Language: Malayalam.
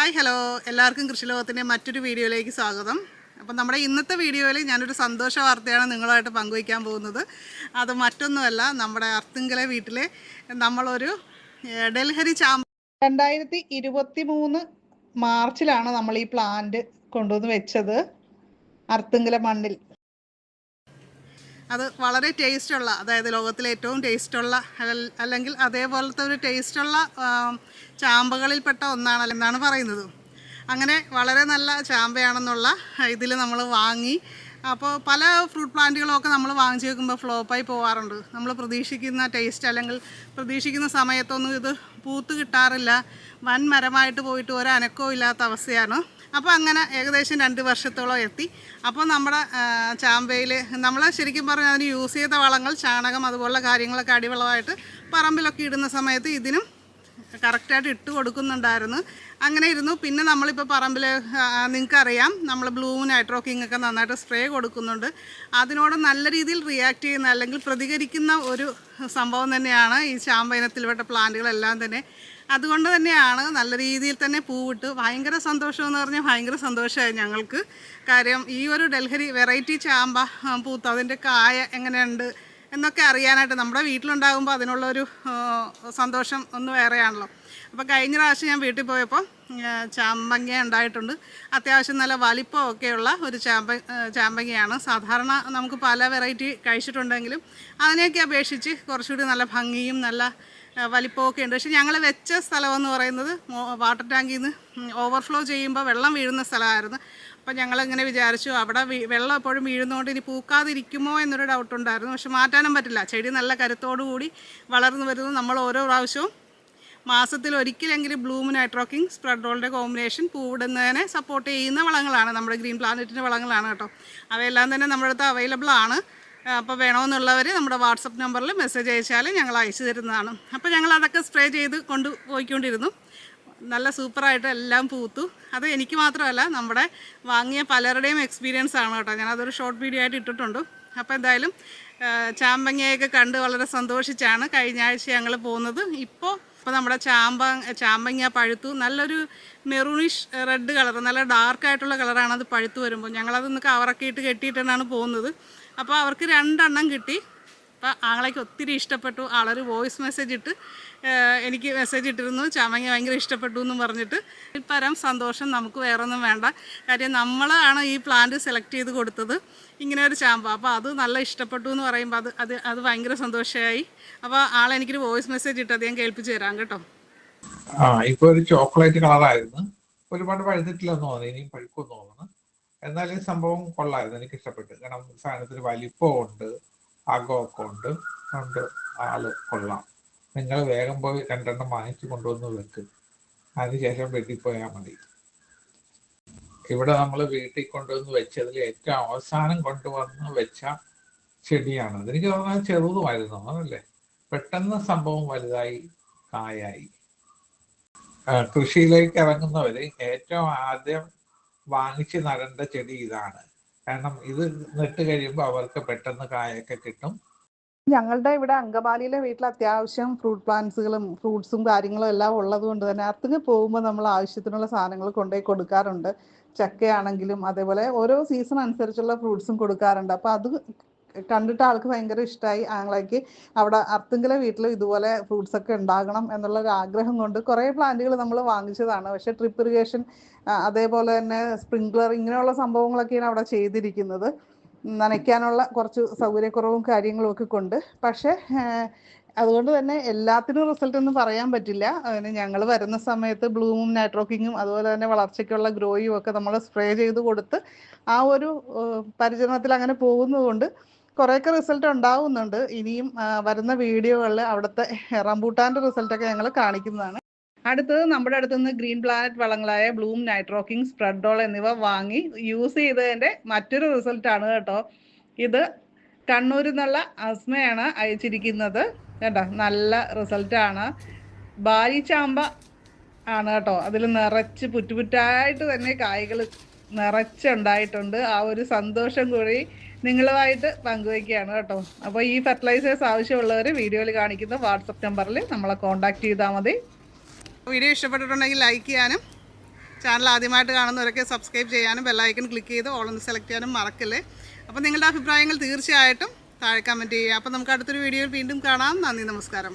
Hi hello. എല്ലാവർക്കും കൃഷിലോകത്തിന്റെ മറ്റൊരു വീഡിയോയിലേക്ക് സ്വാഗതം. അപ്പം നമ്മുടെ ഇന്നത്തെ വീഡിയോയിൽ ഞാനൊരു സന്തോഷ വാർത്തയാണ് നിങ്ങളുമായിട്ട് പങ്കുവയ്ക്കാൻ പോകുന്നത്. അത് മറ്റൊന്നുമല്ല നമ്മുടെ അർത്തുങ്കലെ വീട്ടിൽ നമ്മളൊരു ഡൽഹരി ചാമ്പ രണ്ടായിരത്തി ഇരുപത്തി മൂന്ന് മാർച്ചിലാണ് നമ്മൾ ഈ പ്ലാന്റ് കൊണ്ടുവന്ന് വെച്ചത് അർത്തുങ്കല മണ്ണിൽ. അത് വളരെ ടേസ്റ്റുള്ള അതായത് ലോകത്തിലെ ഏറ്റവും ടേസ്റ്റുള്ള അല്ല- അല്ലെങ്കിൽ അതേപോലത്തെ ഒരു ടേസ്റ്റുള്ള ചാമ്പകളിൽപ്പെട്ട ഒന്നാണ് എന്നാണ് പറയുന്നത്. അങ്ങനെ വളരെ നല്ല ചാമ്പയാണെന്നുള്ള ഇതിൽ നമ്മൾ വാങ്ങി അപ്പോൾ പല ഫ്രൂട്ട് പ്ലാന്റുകളൊക്കെ നമ്മൾ വാങ്ങിച്ച് വെക്കുമ്പോൾ ഫ്ലോപ്പായി പോകാറുണ്ട് നമ്മൾ പ്രതീക്ഷിക്കുന്ന ടേസ്റ്റ് അല്ലെങ്കിൽ പ്രതീക്ഷിക്കുന്ന സമയത്തൊന്നും ഇത് പൂത്ത് കിട്ടാറില്ല. വൻ മരമായിട്ട് പോയിട്ട് ഒരു അനക്കവും ഇല്ലാത്ത അവസ്ഥയാണ്. അപ്പോൾ അങ്ങനെ ഏകദേശം രണ്ട് വർഷത്തോളം എത്തി. അപ്പോൾ നമ്മുടെ ചാമ്പയിൽ നമ്മൾ ശരിക്കും പറഞ്ഞാൽ അതിന് യൂസ് ചെയ്ത വളങ്ങൾ ചാണകം അതുപോലുള്ള കാര്യങ്ങളൊക്കെ അടിവളമായിട്ട് പറമ്പിലൊക്കെ ഇടുന്ന സമയത്ത് ഇതിനും കറക്റ്റായിട്ട് ഇട്ട് കൊടുക്കുന്നുണ്ടായിരുന്നു. അങ്ങനെ ഇരുന്നു. പിന്നെ നമ്മളിപ്പോൾ പറമ്പിൽ നിങ്ങൾക്കറിയാം നമ്മൾ ബ്ലൂ നൈട്രോക്കിംഗ് ഒക്കെ നന്നായിട്ട് സ്പ്രേ കൊടുക്കുന്നുണ്ട്. അതിനോട് നല്ല രീതിയിൽ റിയാക്ട് ചെയ്യുന്ന അല്ലെങ്കിൽ പ്രതികരിക്കുന്ന ഒരു സംഭവം തന്നെയാണ് ഈ ചാമ്പ ഇനത്തിൽപ്പെട്ട പ്ലാന്റുകളെല്ലാം തന്നെ. അതുകൊണ്ട് തന്നെയാണ് നല്ല രീതിയിൽ തന്നെ പൂവിട്ട് ഭയങ്കര സന്തോഷം എന്ന് പറഞ്ഞാൽ ഭയങ്കര സന്തോഷമായി ഞങ്ങൾക്ക്. കാര്യം ഈ ഒരു ഡൽഹരി വെറൈറ്റി ചാമ്പ പൂത്ത് അതിന്റെ കായ എങ്ങനെയുണ്ട് എന്നൊക്കെ അറിയാനായിട്ട് നമ്മുടെ വീട്ടിലുണ്ടാകുമ്പോൾ അതിനുള്ളൊരു സന്തോഷം ഒന്ന് വേറെയാണല്ലോ. അപ്പോൾ കഴിഞ്ഞ പ്രാവശ്യം ഞാൻ വീട്ടിൽ പോയപ്പോൾ ചാമ്പങ്ങ ഉണ്ടായിട്ടുണ്ട്. അത്യാവശ്യം നല്ല വലിപ്പമൊക്കെയുള്ള ഒരു ചാമ്പ ചാമ്പങ്ങയാണ്. സാധാരണ നമുക്ക് പല വെറൈറ്റി കഴിച്ചിട്ടുണ്ടെങ്കിലും അതിനെയൊക്കെ അപേക്ഷിച്ച് കുറച്ചുകൂടി നല്ല ഭംഗിയും നല്ല വലിപ്പമൊക്കെ ഉണ്ട്. പക്ഷെ ഞങ്ങൾ വെച്ച സ്ഥലമെന്ന് പറയുന്നത് വാട്ടർ ടാങ്കിൽ നിന്ന് ഓവർഫ്ലോ ചെയ്യുമ്പോൾ വെള്ളം വീഴുന്ന സ്ഥലമായിരുന്നു. അപ്പോൾ ഞങ്ങളിങ്ങനെ വിചാരിച്ചു അവിടെ വെള്ളം എപ്പോഴും വീഴുന്നതുകൊണ്ട് ഇനി പൂക്കാതിരിക്കുമോ എന്നൊരു ഡൗട്ട് ഉണ്ടായിരുന്നു. പക്ഷെ മാറ്റാനും പറ്റില്ല. ചെടി നല്ല കരുത്തോടു കൂടി വളർന്നു വരുന്നു. നമ്മൾ ഓരോ പ്രാവശ്യവും മാസത്തിൽ ഒരിക്കലെങ്കിലും ബ്ലൂം നൈട്രോക്കിംഗ് സ്പ്രെഡ് റോളിന്റെ കോമ്പിനേഷൻ പൂവിടുന്നതിനെ സപ്പോർട്ട് ചെയ്യുന്ന വളങ്ങളാണ്. നമ്മുടെ ഗ്രീൻ പ്ലാനറ്റിന്റെ വളങ്ങളാണ് കേട്ടോ. അവയെല്ലാം തന്നെ നമ്മുടെ അടുത്ത് അവൈലബിൾ ആണ്. അപ്പോൾ വേണമെന്നുള്ളവർ നമ്മുടെ വാട്സപ്പ് നമ്പറിൽ മെസ്സേജ് അയച്ചാൽ ഞങ്ങൾ അയച്ചു തരുന്നതാണ്. അപ്പോൾ ഞങ്ങൾ അതൊക്കെ സ്പ്രേ ചെയ്ത് കൊണ്ട് പോയിക്കൊണ്ടിരുന്നു. നല്ല സൂപ്പറായിട്ട് എല്ലാം പൂത്തു. അത് എനിക്ക് മാത്രമല്ല നമ്മുടെ വാങ്ങിയ പലരുടെയും എക്സ്പീരിയൻസ് ആണ് കേട്ടോ. അതൊരു ഷോർട്ട് വീഡിയോ ആയിട്ട് ഇട്ടിട്ടുണ്ട്. അപ്പോൾ എന്തായാലും ചാമ്പങ്ങയൊക്കെ കണ്ട് വളരെ സന്തോഷിച്ചാണ് കഴിഞ്ഞ ആഴ്ച ഞങ്ങൾ പോകുന്നത്. ഇപ്പോൾ ഇപ്പോൾ നമ്മുടെ ചാമ്പ ചാമ്പങ്ങ പഴുത്തു. നല്ലൊരു മെറൂണിഷ് റെഡ് കളർ നല്ല ഡാർക്കായിട്ടുള്ള കളറാണ് അത് പഴുത്തു വരുമ്പോൾ ഞങ്ങളതൊന്ന് കവറൊക്കെ ഇട്ട് കെട്ടിയിട്ടാണ് പോകുന്നത്. അപ്പോൾ അവർക്ക് രണ്ടെണ്ണം കിട്ടി. അപ്പോൾ ആളേക്ക് ഒത്തിരി ഇഷ്ടപ്പെട്ടു. ആളൊരു വോയിസ് മെസ്സേജ് ഇട്ട് എനിക്ക് മെസ്സേജ് ഇട്ടിരുന്നു. ചാമങ്ങ ഭയങ്കര ഇഷ്ടപ്പെട്ടു എന്ന് പറഞ്ഞിട്ട്. പരം സന്തോഷം നമുക്ക് വേറെ ഒന്നും വേണ്ട. കാര്യം നമ്മളാണ് ഈ പ്ലാന്റ് സെലക്ട് ചെയ്ത് കൊടുത്തത്. ഇങ്ങനെ ഒരു ചാമ്പ. അപ്പോൾ അത് നല്ല ഇഷ്ടപ്പെട്ടു എന്ന് പറയുമ്പോൾ അത് അത് അത് ഭയങ്കര സന്തോഷമായി അപ്പോൾ ആളെനിക്കൊരു വോയിസ് മെസ്സേജ് ഇട്ട് അത് ഞാൻ കേൾപ്പിച്ച് തരാം കേട്ടോ. ആ ഇപ്പൊ ഒരു ചോക്ലേറ്റ് കളറായിരുന്നു ഒരുപാട് പഴുത്തിട്ടില്ലെന്ന് തോന്നുന്നു. ഇനിയും പഴുക്കുമെന്ന് തോന്നുന്നു. എന്നാൽ ഈ സംഭവം കൊള്ളായിരുന്നു. എനിക്ക് ഇഷ്ടപ്പെട്ടു. കാരണം സാധനത്തിന് വലിപ്പമുണ്ട്. അകമൊക്കെ ഉണ്ട്. ഉണ്ട്. ആൾ കൊള്ളാം. നിങ്ങൾ വേഗം പോയി രണ്ടെണ്ണം വാങ്ങിച്ചു കൊണ്ടുവന്ന് വെക്ക്. അതിനുശേഷം വീട്ടിൽ പോയാൽ മതി. ഇവിടെ നമ്മൾ വീട്ടിൽ കൊണ്ടുവന്ന് വെച്ചതിൽ ഏറ്റവും അവസാനം കൊണ്ടുവന്ന് വെച്ച ചെടിയാണ്. എനിക്ക് തോന്നുന്നത് ചെറുതുമായിരുന്നു. അതല്ലേ? പെട്ടെന്ന് സംഭവം വലുതായി കായായി. കൃഷിയിലേക്ക് ഇറങ്ങുന്നവര് ഏറ്റവും ആദ്യം വാങ്ങിച്ച് നടേണ്ട ചെടി ഇതാണ്. കാരണം ഇത് നട്ട് കഴിയുമ്പോൾ അവർക്ക് പെട്ടെന്ന് കായൊക്കെ കിട്ടും. ഞങ്ങളുടെ ഇവിടെ അങ്കമാലിയിലെ വീട്ടിൽ അത്യാവശ്യം ഫ്രൂട്ട് പ്ലാന്റ്സുകളും ഫ്രൂട്ട്സും കാര്യങ്ങളും എല്ലാം ഉള്ളത് കൊണ്ട് തന്നെ അർത്തുങ്ങ് പോകുമ്പോൾ നമ്മൾ ആവശ്യത്തിനുള്ള സാധനങ്ങൾ കൊണ്ടുപോയി കൊടുക്കാറുണ്ട്. ചക്കയാണെങ്കിലും അതേപോലെ ഓരോ സീസൺ അനുസരിച്ചുള്ള ഫ്രൂട്ട്സും കൊടുക്കാറുണ്ട്. അപ്പോൾ അത് കണ്ടിട്ട് ആൾക്ക് ഭയങ്കര ഇഷ്ടമായി ആങ്ങളേക്ക് അവിടെ അർത്തുങ്കലെ വീട്ടിൽ ഇതുപോലെ ഫ്രൂട്ട്സ് ഒക്കെ ഉണ്ടാകണം എന്നുള്ള ഒരു ആഗ്രഹം കൊണ്ട് കുറേ പ്ലാന്റുകൾ നമ്മൾ വാങ്ങിച്ചതാണ്. പക്ഷേ ട്രിപ്പ് ഇറിഗേഷൻ അതേപോലെ തന്നെ സ്പ്രിങ്ക്ലർ ഇങ്ങനെയുള്ള സംഭവങ്ങളൊക്കെയാണ് അവിടെ ചെയ്തിരിക്കുന്നത്. നനയ്ക്കാനുള്ള കുറച്ച് സൗകര്യക്കുറവും കാര്യങ്ങളും ഒക്കെ കൊണ്ട്. പക്ഷേ അതുകൊണ്ട് തന്നെ എല്ലാത്തിനും റിസൾട്ട് ഒന്നും പറയാൻ പറ്റില്ല. അതിന് ഞങ്ങൾ വരുന്ന സമയത്ത് ബ്ലൂമും നൈട്രോക്കിങ്ങും അതുപോലെ തന്നെ വളർച്ചയ്ക്കുള്ള ഗ്രോയും ഒക്കെ നമ്മൾ സ്പ്രേ ചെയ്ത് കൊടുത്ത് ആ ഒരു പരിചരണത്തിൽ അങ്ങനെ പോകുന്നതുകൊണ്ട് കുറേയൊക്കെ റിസൾട്ട് ഉണ്ടാവുന്നുണ്ട്. ഇനിയും വരുന്ന വീഡിയോകളിൽ അവിടുത്തെ റംബൂട്ടാന്റെ റിസൾട്ടൊക്കെ ഞങ്ങൾ കാണിക്കുന്നതാണ്. അടുത്തത് നമ്മുടെ അടുത്ത് നിന്ന് ഗ്രീൻ പ്ലാനറ്റ് വളങ്ങളായ ബ്ലൂം നൈട്രോക്കിംഗ് സ്പ്രെഡോൾ എന്നിവ വാങ്ങി യൂസ് ചെയ്തതിന്റെ മറ്റൊരു റിസൾട്ടാണ് കേട്ടോ. ഇത് കണ്ണൂരിൽ നിന്നുള്ള അസ്മയാണ് അയച്ചിരിക്കുന്നത്. കേട്ടോ നല്ല റിസൾട്ടാണ് ബാലിച്ചാമ്പ ആണ് കേട്ടോ. അതിൽ നിറച്ച് പുറ്റുപുറ്റായിട്ട് തന്നെ കായ്കൾ നിറച്ചുണ്ടായിട്ടുണ്ട്. ആ ഒരു സന്തോഷം കൂടി നിങ്ങളുമായിട്ട് പങ്കുവയ്ക്കുകയാണ് കേട്ടോ. അപ്പോൾ ഈ ഫെർട്ടിലൈസേഴ്സ് ആവശ്യമുള്ളവർ വീഡിയോയിൽ കാണിക്കുന്ന വാട്സപ്പ് നമ്പറിൽ നമ്മളെ കോൺടാക്ട് ചെയ്താൽ മതി. വീഡിയോ ഇഷ്ടപ്പെട്ടിട്ടുണ്ടെങ്കിൽ ലൈക്ക് ചെയ്യാനും ചാനൽ ആദ്യമായിട്ട് കാണുന്നവരൊക്കെ സബ്സ്ക്രൈബ് ചെയ്യാനും ബെല്ലൈക്കൺ ക്ലിക്ക് ചെയ്ത് ഓൾ ഓളൊന്ന് സെലക്ട് ചെയ്യാനും മറക്കല്ലേ. അപ്പോൾ നിങ്ങളുടെ അഭിപ്രായങ്ങൾ തീർച്ചയായിട്ടും താഴെ കമന്റ് ചെയ്യുക. അപ്പോൾ നമുക്ക് അടുത്തൊരു വീഡിയോയിൽ വീണ്ടും കാണാം. നന്ദി നമസ്കാരം.